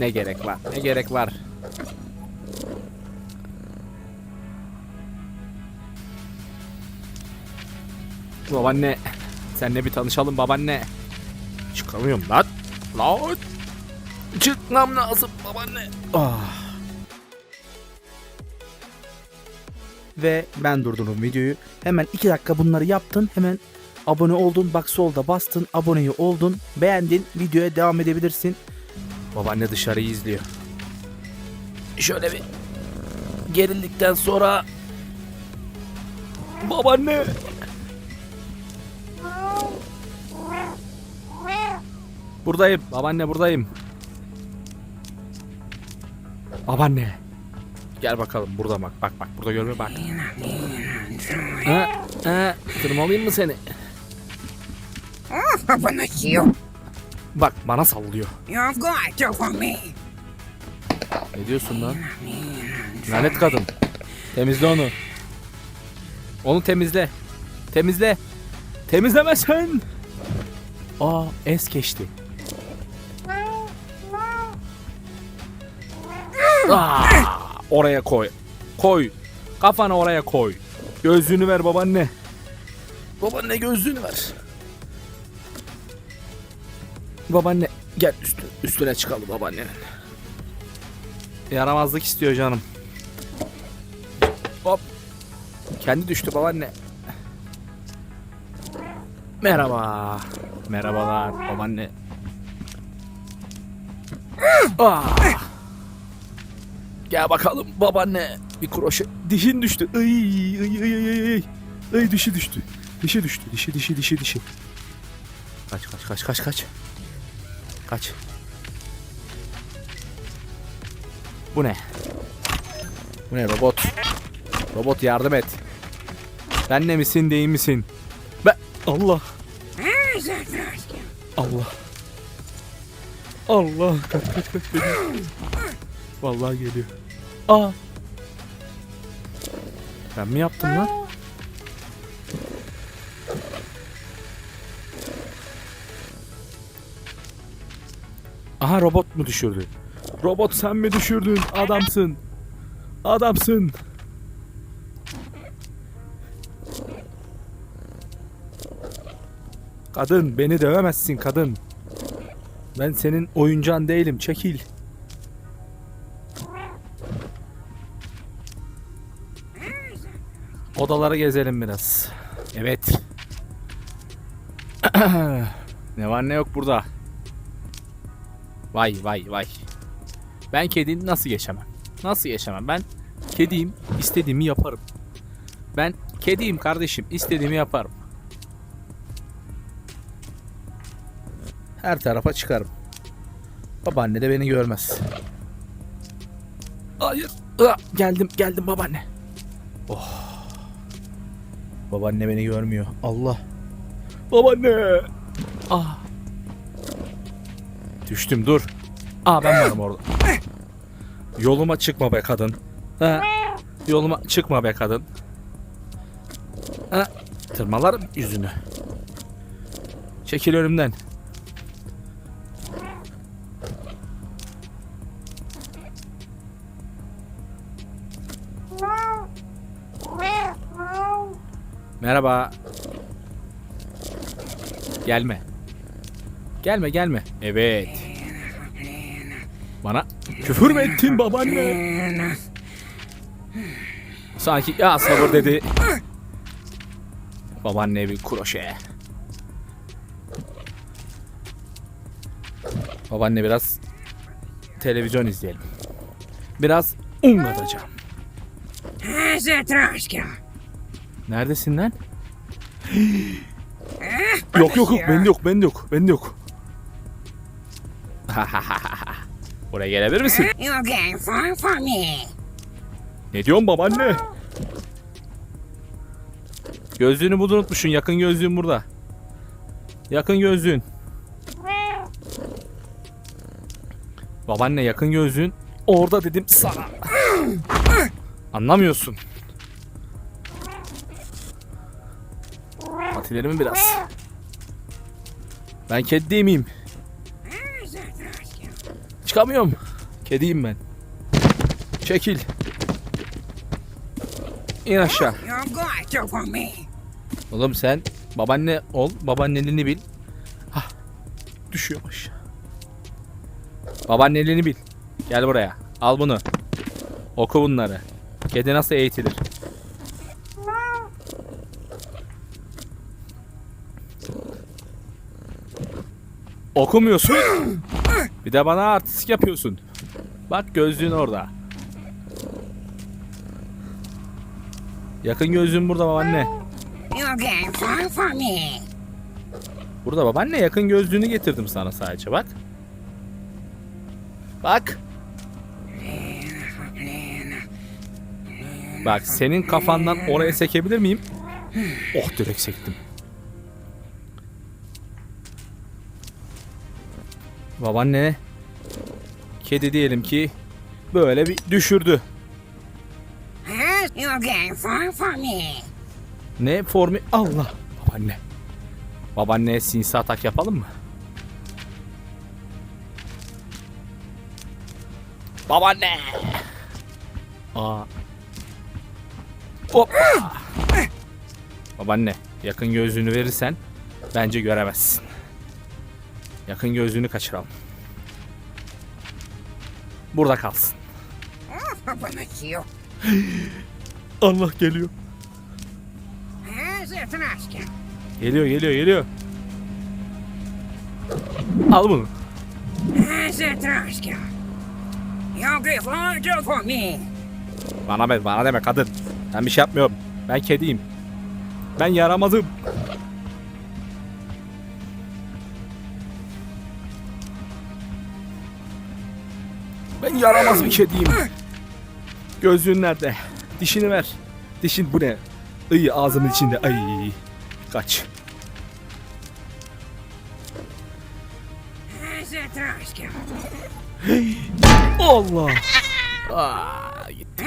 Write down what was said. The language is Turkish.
Ne gerek var? Ne gerek var? Babaanne. Seninle bir tanışalım babaanne. Çıkamıyorum lan. Lan. Çıkmam lazım babaanne. Ah. Ve ben durdurdum videoyu. Hemen 2 dakika bunları yaptın. Hemen abone oldun. Bak solda bastın. Aboneyi oldun. Beğendin. Videoya devam edebilirsin. Babaanne dışarıyı izliyor. Şöyle bir gerildikten sonra babaanne buradayım babaanne buradayım. Babaanne gel bakalım burada bak bak bak burada görme bak. Ha, ha, tırmalayayım mı seni? Bana you. Bak bana sallıyor. You've got to for me. Ne diyorsun lan? Lanet kadın. Temizle onu. Onu temizle. Temizle. Temizlemesen. Aa es geçti. Aa, oraya koy. Koy. Kafanı oraya koy. Gözlüğünü ver babaanne. Babaanne gözlüğünü ver. Babaanne gel üstü, üstüne çıkalım babaannenin. Yaramazlık istiyor canım. Hop. Kendi düştü babaanne. Merhaba. Merhabalar babaanne. Ah. Gel bakalım babaanne. Bir kroşe. Dişin düştü. Ay ay ay ay ay. Ay dişi düştü. Dişi düştü. Dişi dişi dişi dişi. Kaç kaç kaç kaç kaç. Kaç. Bu ne? Bu ne robot? Robot yardım et. Ben ne misin değil misin? Ben Allah. Allah. Allah kaç kaç kaç geliyor. Vallahi geliyor. Aa. Ben mi yaptım lan? Aha robot mu düşürdü? Robot sen mi düşürdün? Adamsın. Adamsın. Kadın beni dövemezsin kadın. Ben senin oyuncağın değilim. Çekil. Odaları gezelim biraz. Evet. ne var ne yok burada. Vay vay vay. Ben kedini nasıl geçemem? Nasıl geçemem? Ben kediyim. istediğimi yaparım. Ben kediyim kardeşim. istediğimi yaparım. Her tarafa çıkarım. Babaanne de beni görmez. Hayır. Ah, geldim geldim babaanne. Oh. Babaanne beni görmüyor. Allah. Babaanne. Ah. Düştüm dur. Aa ben varım orada. Yoluma çıkma be kadın. Ha. Yoluma çıkma be kadın. Ha. Tırmalarım yüzünü. Çekil önümden. Merhaba. Gelme. Gelme gelme. Evet. Bana küfür mü ettin babaanne? Sanki ya sabır dedi. Babaanne bir kroşe. Babaanne biraz televizyon izleyelim. Biraz un katacağım. Neredesin lan? yok yok yok bende yok bende yok bende yok. Buraya gelebilir misin? Getting far from me. Ne diyorsun babaanne? Gözlüğünü burada unutmuşsun. Yakın gözlüğün burada. Yakın gözlüğün. Babaanne yakın gözlüğün. Orada dedim sana. Anlamıyorsun. Patilerimi biraz. Ben kedi değil miyim? Çıkamıyorum. Kediyim ben. Çekil. İn aşağı. You're going to for me. Oğlum sen babaanne ol. Babaanneliğini bil. Hah. Düşüyor aşağı. Babaanneliğini bil. Gel buraya. Al bunu. Oku bunları. Kedi nasıl eğitilir? Okumuyorsun. Bir de bana artistik yapıyorsun. Bak gözlüğün orada. Yakın gözlüğün burada babaanne. Burada babaanne yakın gözlüğünü getirdim sana sadece bak. Bak. Bak senin kafandan oraya sekebilir miyim? Oh direkt sektim. Babaanne kedi diyelim ki böyle bir düşürdü. Ne formu? Allah babaanne. Babaanneye sinsi atak yapalım mı? Babaanne. Aa. Hop. Babaanne yakın gözlüğünü verirsen bence göremezsin. Yakın gözlüğünü kaçıralım. Burada kalsın. Oh, open you. Allah geliyor. Geliyor geliyor geliyor. Al bunu. For me. Bana ver, bana deme kadın. Ben bir şey yapmıyorum. Ben kediyim. Ben yaramadım. Ben yaramaz bir kediyim. Gözlüğün nerede? Dişini ver. Dişin bu ne? İyi ağzımın içinde. Ay. Kaç. Allah. Aa, gitti.